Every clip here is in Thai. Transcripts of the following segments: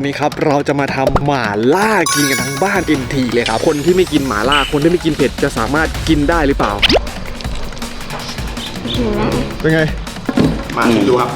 วันนี้ครับเราจะมาทำหม่าล่ากินกันทั้งบ้าน NT เลยครับ คนที่ไม่กินหม่าล่า คนที่ไม่กินเผ็ดจะสามารถกินได้หรือเปล่า เป็นไง มาดูครับ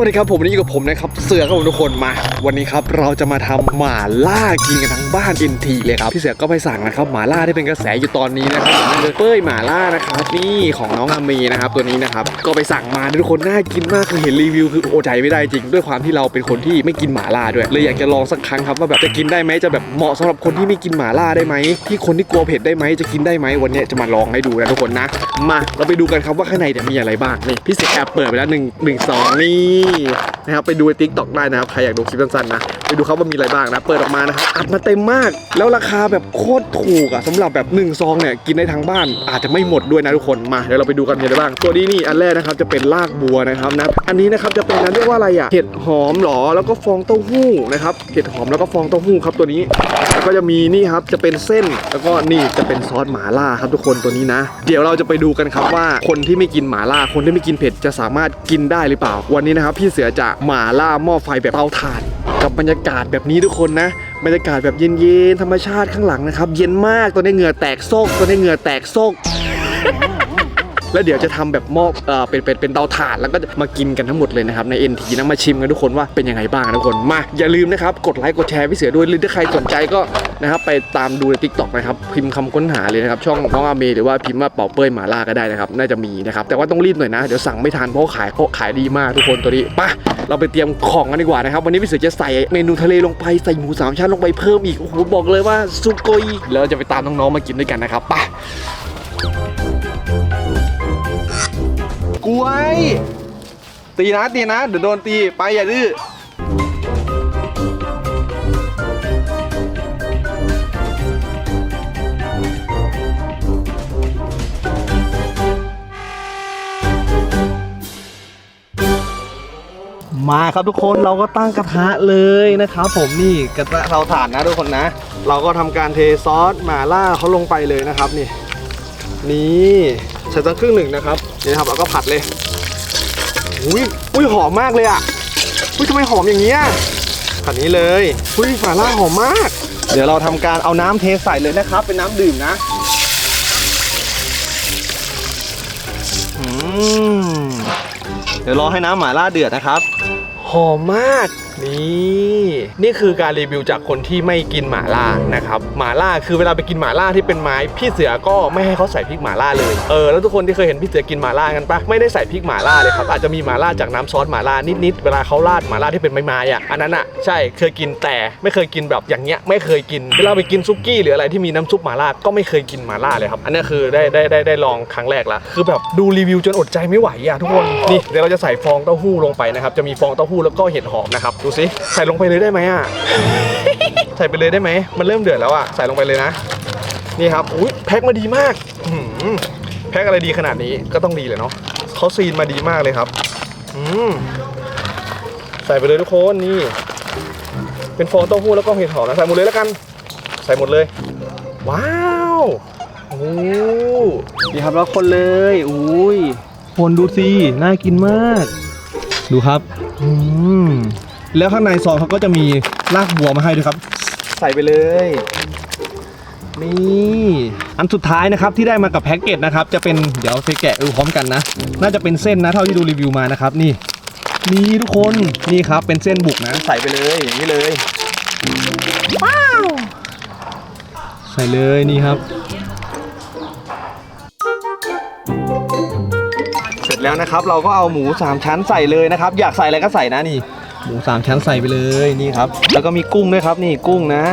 วัสดีครับผมวันนี้อยู่กับผมนะครับเสือครับผมทุกคนมา วันนี้ครับเราจะมาทำหม่าล่ากินกันทั้งบ้าน NT เลยครับพี่เสือก็ไปสั่งนะครับหม่าล่าที่เป็นกระแสอยู่ตอนนี้นะครับนั่นคือเป้ยหม่าล่านะครับนี่ของน้องอามีนะครับตัวนี้นะครับก็ไปสั่งมาทุกคนน่ากินมากคือเห็นรีวิวคือโอใจไม่ได้จริง ด้วยความที่เราเป็นคนที่ไม่กินหม่าล่าด้วยเลยอยากจะลองสักครั้งครับว่าแบบจะกินได้ไหมจะแบบเหมาะสำหรับคนที่ไม่กินหม่าล่าได้ไหมที่คนที่กลัวเผ็ดได้ไหมจะกินได้ไหมวันนี้จะมาลองให้ดูนะทุกคนนะมาเราไปดูกันครับว่าข้างในเนี่ยมีอะไรบ้างนี่พี่เสือแอบเปิดไปแล้วหนึ่งหนึ่งสองนี่นะครับไปดูในทิกตอกได้นะครับใครอยากดูคลิปสั้นๆนะไปดูครับว่ามีอะไรบ้างนะเปิดออกมานะครับอัดมาเต็มมาก แล้วราคาแบบโคตรถูกอะสำหรับแบบ1ซองเนี่ยกินได้ทั้งบ้าน อาจจะไม่หมดด้วยนะทุกคนมาเดี๋ยวเราไปดูกันมีอะไรบ้างตัวนี้นี่อันแรกนะครับจะเป็นรากบัวนะครับนะอันนี้นะครับจะเป็นอันเรียกว่าอะไรอะเห็ดหอมหรอแล้วก็ฟองเต้าหู้นะครับเห็ดหอมแล้วก็ฟองเต้าหู้ครับตัวนี้แล้วก็จะมีนี่ครับจะเป็นเส้นแล้วก็นี่จะเป็นซอสหมาล่าครับทุกคนตัวนี้นะ เดี๋ยวเราจะไปดูกันครับว่าคนที่ไม่กินหมาล่าคนที่ไม่กินเผ็ดจะสามารถกินได้หรือเปล่า วันนี้นะครับพี่เสือจะหมาล่าหม้อไฟแบบเตาถ่าน กับบรรยากาศแบบนี้ทุกคนนะ บรรยากาศแบบเย็นๆธรรมชาติข้างหลังนะครับ เย็นมากตอนนี้เหงื่อแตกโซกตอนนี้เหงื่อแตกโซก แล้วเดี๋ยวจะทำแบบหม้อเออเป็นเป็นเป็นเตาถ่านแล้วก็มากินกันทั้งหมดเลยนะครับใน NT นะมาชิมกันทุกคนว่าเป็นยังไงบ้างนะทุกคนมาอย่าลืมนะครับกดไลค์กดแชร์พี่เสือด้วยหรือถ้าใครสนใจก็นะครับไปตามดูใน Tik t o อกนะครับพิมพ์คำค้นหาเลยนะครับช่องน้องอาเมหรือว่าพิมพ์ว่าเป่าเป้ยหมาล่าก็ได้นะครับน่าจะมีนะครับแต่ว่าต้องรีบหน่อยนะเดี๋ยวสั่งไม่ทันเพราะขายเพราะขายดีมากทุกคนตัวนี้ปะเราไปเตรียมของกันดีกว่านะครับวันนี้พี่เสือจะใส่เมนูทะเลลงไปใส่หมูสามชั้นลงไปเพิ่มอีกโอ้โหบอกเลยว่าซุโกยแล้วจะไปตามน้องๆมากินด้วยกันนะครับไป กล้วย ตีนะตีนะเดี๋ยวโดนตีไปอย่าดื้อมาครับทุกคนเราก็ตั้งกระทะเลยนะครับผมนี่กระทะเราถ่านนะทุกคนนะ เราก็ทำการเทซอสหม่าล่าเขาลงไปเลยนะครับนี่นี่ ใส่ตั้งครึ่งหนึ่งนะครับนี่ครับเราก็ผัดเลยอุ้ยอุ้ยหอมมากเลยอะอุ้ยทำไมหอมอย่างเงี้ยผัดนี้เลยอุ้ยฝาล่าหอมมาก เดี๋ยวเราทำการเอาน้ำเทใส่เลยนะครับ เป็นน้ำดื่มนะอืมเดี๋ยวรอให้น้ำหม่าล่าเดือดนะครับ หอมมาก นี่นี่คือการรีวิวจากคนที่ไม่กินหมาล่านะครับหมาล่าคือเวลาไปกินหมาล่าที่เป็นไม้พี่เสือก็ไม่ให้เขาใส่พริกหมาล่าเลยเออแล้วทุกคนที่เคยเห็นพี่เสือกินหมาล่ากันปะไม่ได้ใส่พริกหมาล่าเลยครับอาจจะมีหมาล่าจากน้ำซอสหมาล่านิดๆเวลาเขาราดหมาล่าที่เป็นไม้ๆอะอันนั้นอะใช่เคยกินแต่ไม่เคยกินแบบอย่างเงี้ยไม่เคยกินเวลาไปกินซุกี้หรืออะไรที่มีน้ำซุปหมาล่าก็ไม่เคยกินหมาล่าเลยครับอันนี้คือได้ได้ได้ได้ลองครั้งแรกละคือแบบดูรีวิวจนอดใจไม่ไหวอะทุกคนนี่เดี๋ยวเราจะใส่ฟองเต้าหู้ลงไปนะครับจะมีฟองเต้าหู้แล้วก็เห็ดหอมนะครับ ดูสิใส่ลงไปเลยได้ไหมอะ ใส่ไปเลยได้ไหม มันเริ่มเดือดแล้วอะ ใส่ลงไปเลยนะ นี่ครับ อุ้ยแพ็คมาดีมากอื้อหือแพ็คอะไรดีขนาดนี้ก็ต้องดีเลยเนาะเขาซีนมาดีมากเลยครับ อืมใส่ไปเลยทุกคนนี่ เป็นฟองเต้าหู้แล้วก็เห็ดหอมนะใส่หมดเลยแล้วกัน ใส่หมดเลย ว้าวโอ้ดีครับแล้วคนเลยอุ้ยคนดูสิน่ากินมาก ดูครับ อืมแล้วข้างในซองเขาก็จะมีรากบัวมาให้ด้วยครับ ใส่ไปเลย นี่อันสุดท้ายนะครับที่ได้มากับแพ็กเกจนะครับจะเป็นเดี๋ยวเทแกะดูพร้อมกันนะ น่าจะเป็นเส้นนะเท่าที่ดูรีวิวมานะครับนี่นี่ทุกคนนี่ครับเป็นเส้นบุกนะใส่ไปเลยอย่างนี้เลยว้าวใส่เลยนี่ครับ ร็จแล้วนะครับ เราก็เอาหมู3ชั้นใส่เลยนะครับ อยากใส่อะไรก็ใส่นะนี่ หมู3ชั้นใส่ไปเลยนี่ครับ แล้วก็มีกุ้งด้วยครับนี่กุ้งนะ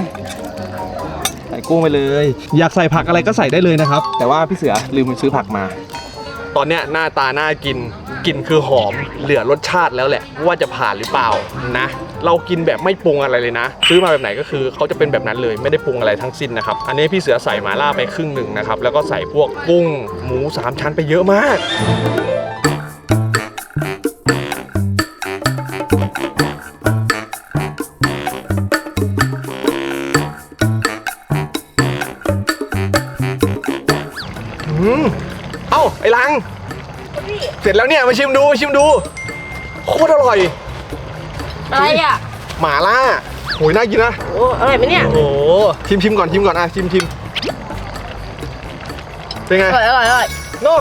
ใส่กุ้งไปเลย อยากใส่ผักอะไรก็ใส่ได้เลยนะครับ แต่ว่าพี่เสือลืมไปซื้อผักมา ตอนเนี้ยหน้าตาน่ากินกลิ่นคือหอมเหลือรสชาติแล้วแหละ ว่าจะผ่านหรือเปล่านะ เรากินแบบไม่ปรุงอะไรเลยนะ ซื้อมาแบบไหนก็คือเขาจะเป็นแบบนั้นเลยไม่ได้ปรุงอะไรทั้งสิ้นนะครับ อันนี้พี่เสือใส่หมาล่าไปครึ่งหนึ่งนะครับ แล้วก็ใส่พวกกุ้งหมูสามชั้นไปเยอะมาก ร็จแล้วเนี่ยมาชิมดูมาชิมดูโคตรอร่อยอะไรอะหมาล่าโหยน่ากินนะโอ้อร่อยไหมเนี่ยโอ้โหชิมชิมก่อนชิมก่อนอะชิมชิมเป็นไงอร่อยอร่อยอร่อยโน่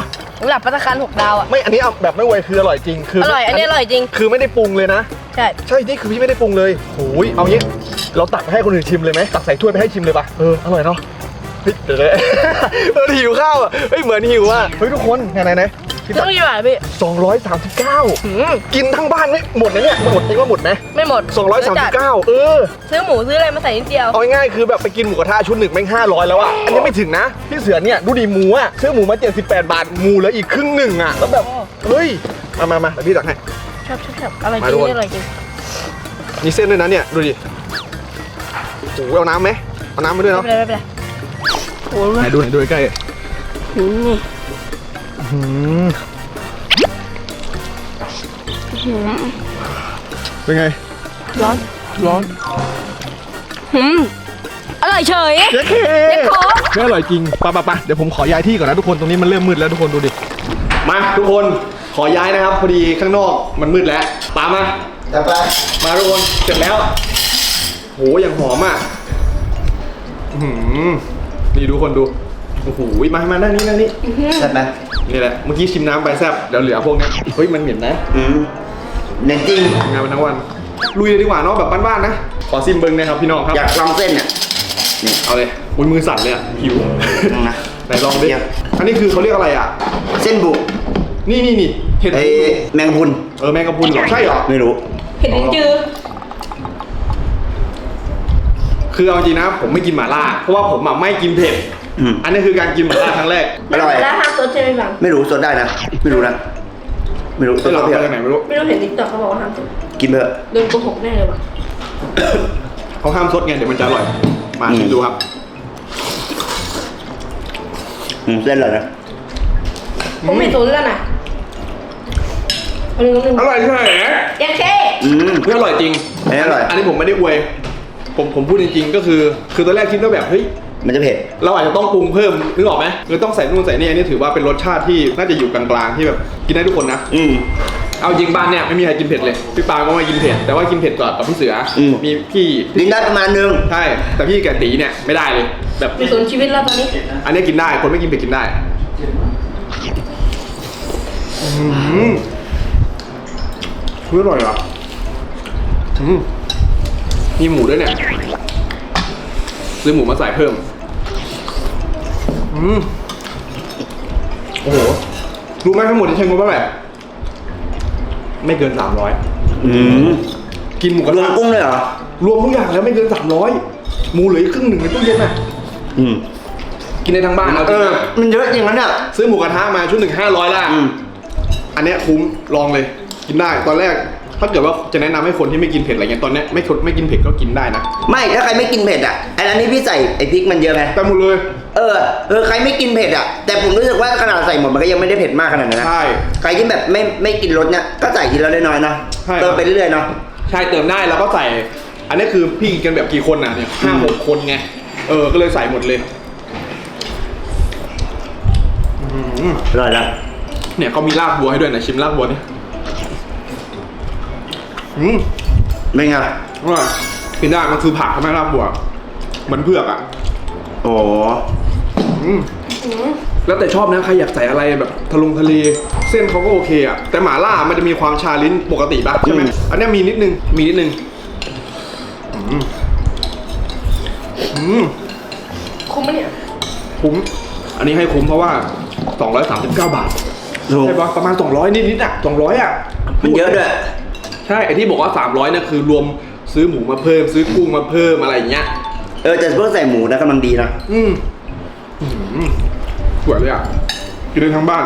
ระดับปัตตาคารหกดาวอะไม่อันนี้เอาแบบไม่เวยคืออร่อยจริงคือออร่อยอันนี้อร่อยจริง คือไม่ได้ปรุงเลยนะ ใช่ ใช่นี่คือพี่ไม่ได้ปรุงเลยโอ้ยเอางี้เราตักไปให้คนอื่นชิมเลยไหมตักใส่ถ้วยไปให้ชิมเลยปะเอออร่อยเนาะเฮ้ยเดี๋ยวเลยเออหิวข้าวอะเฮ้ยเหมือนหิวอะเฮ้ยทุกคนไหนไหนไหนคิด ต้องกี่บาทพี่สองร้อยสามสิบเก้าหืมกินทั้งบ้านไม่หมดนะเนี่ยหมดเองว่าหมดไหมไม่หมดสองร้อยสามสิบเก้าเออ ซื้อหมูซื้ออะไรมาใส่นิดเดียว เอาง่ายๆคือแบบไปกินหมูกระทะชุดหนึ่งแม่งห้าร้อยแล้วอะ อันนี้ไม่ถึงนะ พี่เสือเนี่ยดูดิหมูอะซื้อหมูมา 78 บาท หมูเหลืออีกครึ่งหนึ่งอะ แล้วแบบ เฮ้ย มามามาเดี๋ยวพี่ตักให้ ชอบชอบชอบอร่อยจมาริทุงกคนอร่อยจริงมีเส้นด้วยนะเนี่ย ดูดิโอ้โหเอาน้ำไหมเอาน้ำมาด้วยไม่เนาะเป็นไรไม่เป็นไรโอ้ไหนยดูไหนดูใกล้หืม นี่ๆหืมหืมเป็นไง ร้อนร้อนหืมอร่อยเฉย เจ๊เคเจ๊โค้กไม่อร่อยจริงไปะปะปะเดี๋ยวผมขอย้ายที่ก่อนนะทุกคนตรงนี้มันเริ่มมืดแล้วทุกคนดูดิ มาทุกคนขอย้ายนะครับพอดีข้างนอกมันมืดแล้วตามมาจับไปมาทุกคนเสร็จแล้ว โหอย่างหอมอะอื้อหือนี่ดูคนดู โอ้โหมามานั่งนี่นั่งนี่จับไปนี่แหละเมื่อกี้ชิมน้ำไปแซ่บเดี๋ยวเหลือพวกเนี้ยเฮ้ยมันเหม็นนะอืมเน้นจริงทำงานมาทั้งวันลุยเลยดีกว่าเนาะแบบบ้านๆนะขอซิมเบิงนะครับพี่น้องครับอยากลองเส้นเนี่ยเอาเลยอุ้ยมือสั่นเลยอะหิวลองนะไหนลองดิเดี๋ยวอันนี้คือเขาเรียกอะไรอะ เส้นบุกนี่นี่นี่เห็ดไอ้แมงพุนเออแมงกะพรุนเหรอใช่เหรอไม่รู้เห็ดลิ้นจือคือเอาจริงนะผมไม่กินหม่าล่าเพราะว่าผมอะไม่กินเผ็ด อืมอันนี้คือการกินหม่าล่าครั้งแรกอร่อย แล้วห้ามซดใช่ไหมบังไม่รู้สดได้นะ ไม่รู้นะ ไม่รู้ไม่สรู้ดเอาเพียมาจากไหนไม่รู้ไม่รู้เห็นติ๊กต็อกเขาบอกว่าห้ามซดกินไปเถอะ โดนโกหกแน่เลยว่ะเขาห้ามซดไงเดี๋ยวมันจะอร่อย มาชิมดูครับ อืมเส้นอร่อยนะ ผมไม่ซดแล้วนะอันนึงนึงอร่อยใช่ไหมเจ๊เคอืมไม่อร่อยจริงอันนี้อร่อยอันนี้ผมไม่ได้อวย ผมผมพูดจริงๆก็คือ คือตอนแรกคิดว่าแบบเฮ้ย มันจะเผ็ด เราอาจจะต้องปรุงเพิ่มนึกออกไหมคือต้องใส่นู่นใส่นี่อันนี้ถือว่าเป็นรสชาติที่น่าจะอยู่กลางๆที่แบบกินได้ทุกคนนะ อืม เอาจริงบ้านเนี่ยไม่มีใครกินเผ็ดเลยพี่ปาก็ไม่กินเผ็ดแต่ว่ากินเผ็ดก่อนกับพี่เสืออม มีพี่ลิ้นได้ประมาณนึง ใช่แต่พี่แกบตีเนี่ยไม่ได้เลยแบบมีศูนย์ชีวิตแล้วตอนนี้ อันนี้กินได้คนไม่กินเผ็ดกินได้อืมเฮ้ยอร่อยอะอืมมีหมูด้วยเนี่ยซื้อหมูมาใส่เพิ่ม อืมโอ้โห รู้ไหมทั้งหมดที่ใช้งบเท่าไหร่ ไม่เกินสามร้อย อืมกินหมูกระรวมทะกุ้งเลยเหรอ รวมทุกอย่างแล้วไม่เกินสามร้อยหมูเหลืออีกครึ่งหนึ่งในตู้เย็นน่ะ อืมกินในทั้งบ้านเอาจเอริงอ นะมันเยอะจริงนะเนี่ย ซื้อหมูกระทะมาชุดหนึ่งห้าร้อยละอืม อันเนี้ยคุ้มลองเลย กินได้ตอนแรก ถ้าเกิดว่าจะแนะนำให้คนที่ไม่กินเผ็ดอะไรเงี้ยตอนเนี้ยไม่คนไม่กินเผ็ดก็กินได้นะไม่ถ้าใครไม่กินเผ็ดอะไอ้อันนี้พี่ใส่ไอ้พริกมันเยอะไงแต่หมดเลยเออเออใครไม่กินเผ็ดอะแต่ผมรู้สึกว่าขนาดใส่หมดมันก็ยังไม่ได้เผ็ดมากขนาดนั้นนะใช่ ใครที่แบบไม่ไม่กินรสเนี่ยก็ใส่ทีละน้อยๆเนาะใช่เติมไปเรื่อยๆเนาะ ใช่เติมได้แล้วก็ใส่ อันนี้คือพี่กินกันแบบกี่คนน่ะเนี่ยห้าหกคนไงเออก็เลยใส่หมดเลยอื้อหืออร่อยละเนี่ยเขามีลาบบัวให้ด้วยนะชิมลาบบัวนี่ อืมไม่ไงอร่อยกินได้มันคือผักทำไมลาบบัวเหมือนเผือกอะโอ้อืมแล้วแต่ชอบนะใครอยากใส่อะไรแบบทะลงทะเลเส้นเขาก็โอเคอะแต่หม่าล่ามันจะมีความชาลิ้นปกติป่ะใช่ไหมอันเนี้ยมีนิดนึงมีนิดนึงอืมอืมคุ้มไหมเนี่ยคุ้มอันนี้ให้คุ้มเพราะว่า 239 บาทถูกใช่ปะประมาณ 200 นิดๆอะ200 อะ มันเยอะด้วย ใช่ไอที่บอกว่า 300เนี่ยคือรวมซื้อหมูมาเพิ่ม ซื้อกุ้งมาเพิ่มอะไรอย่างเงี้ยเออแต่พวกใส่หมูนะกำลังดีนะอืมอื้อหือสวยเลยอะกินได้ทั้งบ้าน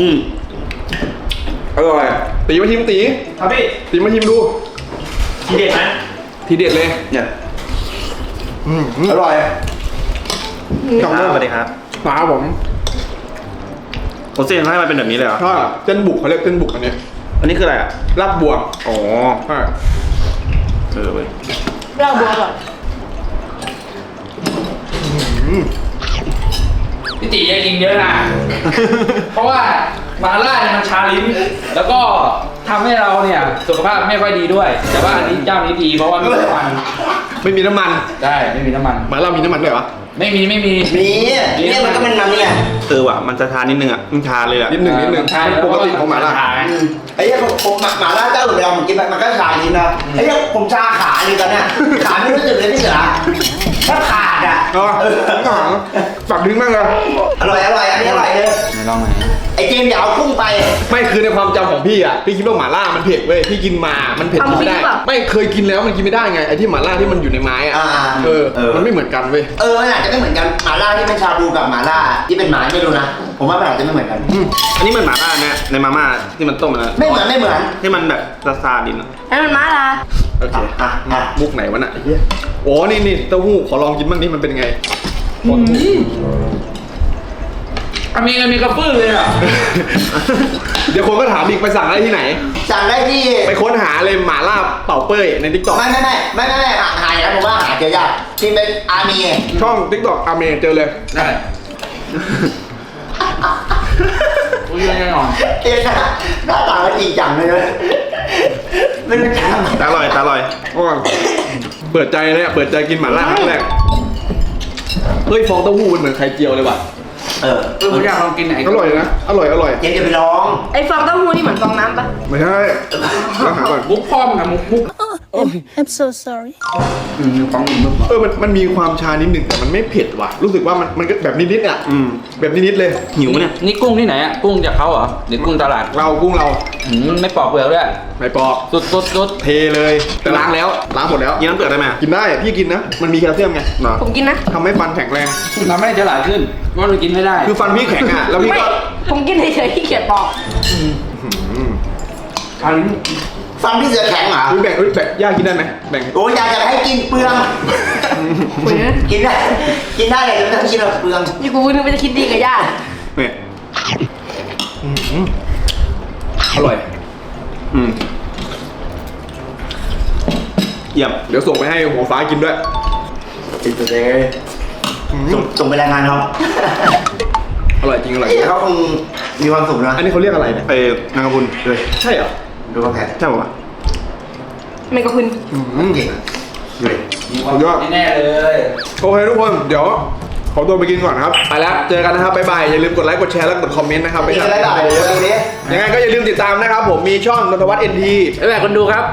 อืมอร่อยตีมาชิมตีครับพี่ตีมาชิมดู ทีเด็ดไหมทีเด็ดเลยเนี่ยอืมอร่อยจำได้สวัสดีครับ ปลาผม ผมเส้นให้มันเป็นแบบนี้เลยเหรอ ใช่เส้นบุกเขาเรียกเส้นบุกอันเนี้ยอันนี้คืออะไรอะ ลาบบัวอ๋อ ใช่เออเว้ยเล่าบัวก่อนพี่ตีอย่ากินเยอะนะ เพราะว่ามาล่าเนี่ยมันชาลิ้น แล้วก็ทำให้เราเนี่ยสุขภาพไม่ค่อยดีด้วย แต่ว่าอันนี้เจ้านี้ดีเพราะว่ามีน้ำมัน ไม่มีน้ำมัน ได้ไม่มีน้ำมัน หมาล่ามีน้ำมันด้วยวะ ไม่มีไม่มี มีเนี่ยมันก็มันมันเนี่ยเออว่ะมันจะทานนิดนึงอะมันชาเลยอะนิดหนึ่งนิดหนึ่งใช่ ปกติของหมาล่าชไงไอ้เหี้ยผมผมหมาล่าเจ้าอื่นไปลองผมกินไปมันก็ชาลิ้นนะไอ้เหี้ยผมชาขาเลยตอนเนี้ยขาไม่รู้สึกเลยพี่เสือถ้าขา ดอะอ๋อหางฝากดึงมากเลยอร่อยอร่อยอันนี้อร่อยเลยไหนลองหน่อยไอ้เจมส์อย่าเอากุ้งไป ไม่คือในความจำของพี่อะพี่คิดว่าหมาล่ามันเผ็ดเว้ยพี่กินมามันเผ็ดกินไม่ได้ ไม่เคยกินแล้วมันกินไม่ได้ไงไอ้ที่หมาล่าที่มันอยู่ในไม้อะอ่าเออเออ มันไม่เหมือนกันเว้ยเออมันอาจจะไม่เหมือนกันหมาล่าที่เป็นชาบูกับหมาล่าที่เป็นหมาไม่รู้นะผมว่ามันอาจจะไม่เหมือนกันอันนี้เหมือนหมาล่าเนี่ยในมาม่าที่มันต้มนะไม่เหมือนไม่เหมือนที่มันแบบซาซาดินอะให้มันม้าลา โอเคอะอะมุกไหนวะน่ะไอ้เหี้ยโอ้นี่นี่เต้าหู้ขอลองกินบ้างนี่มันเป็นไงอเมริกันมีกระปื้อเลยอะ เดี๋ยวคนก็ถามอีกไปสั่งได้ที่ไหน สั่งได้ที่ไปค้นหาเลยหมาล่าเป่าเป้ยในทิกตอกไม่ไม่ไม่ไม่ไม่ไม่หาหายนะผมว่าหาเจอยากที่เป็นอาร์มีช่องทิกตอกอเมเจอเลยได้ อุ้ยแน่นอนเอ็นนะหน้าตามันจริงจังเลยนะไม่รู้จักตาอร่อยตาอร่อยอ๋อเปิดใจเลยอะเปิดใจกินหมาล่าครั้งแรกเฮ้ยฟองเต้าหู้มันเหมือนไข่เจียวเลยว่ะเออเออผมอยากลองกินไหนอร่อยนะอร่อยอร่อยเจมส์จะไปลอง ไอ้ฟองเต้าหู้นี่เหมือนฟองน้ำปะไม่ใช่ต้องหาก่อนมุกพ่อมนะมุกมุก I'm, I'm so sorry. อืมฟังอีกมุกเออมันมันมีความชานิดหนึ่งแต่มันไม่เผ็ดว่ะ รู้สึกว่ามันมันก็แบบนิดๆอะอืมแบบนิดๆเลย หิวเนี่ยนี่กุ้งที่ไหนอะ กุ้งจากเขาเหรอหรือกุ้งตลาดเรากุ้งเราอืมไม่ปอกเปลือกด้วยไม่ปอกสุดสุดสุดเทเลยแต่ล้างแล้วล้างหมดแล้วกินน้ำเปลือกได้ไหมอะกินได้พี่กินนะมันมีแคลเซียมไงเหรอผมกินนะ ทำให้ฟันแข็งแรง ทำให้ฉลาดขึ้นเพราะเรากินไม่ได้ คือฟันพี่แข็งอะแล้วพี่ไม่ ก็ผมกินเฉยๆที่เกียจปอกฟัน ฟันพี่เสือแข็งเหรอเฮ้ยแบ่งเฮ้ยแบ่งย่ากินได้ไหมแบ่ง โอ้ยอยากจะให้กินเปลือง คุยนะกินได้ กินได้แต่ไม่ต้องกินแบบเปลือง นี่กูนึกว่าจะคิดดีกับย่าเนี่ยอร่อย อืมเยี่ยม เดี๋ยวส่งไปให้หัวฟ้ากินด้วย ติดตัวเลยส่งส่งไปรายงานเขาอร่อยจริงอร่อยเอ้ยเขาคงมีความสุขนะอันนี้เขาเรียกอะไรเนี่ย เอ้ยนางกระพุนเลย ใช่เหรอ ดูเขาแพ้ใช่ป่าวะไม่ก็คุณเก่งอะดูดิมีความสุขแน่ๆเลยโอเคทุกคนเดี๋ยวขอตัวไปกินก่อนครับไปแล้วเจอกันนะครับบ๊ายบายอย่าลืมกดไลค์กดแชร์และกดคอมเมนต์นะครับนี่อะไรบ้างดูดิยังไงก็อย่าลืมติดตามนะครับผมมีช่องนนทวัฒน์เอ็นที แล้วแบบคนดูครับ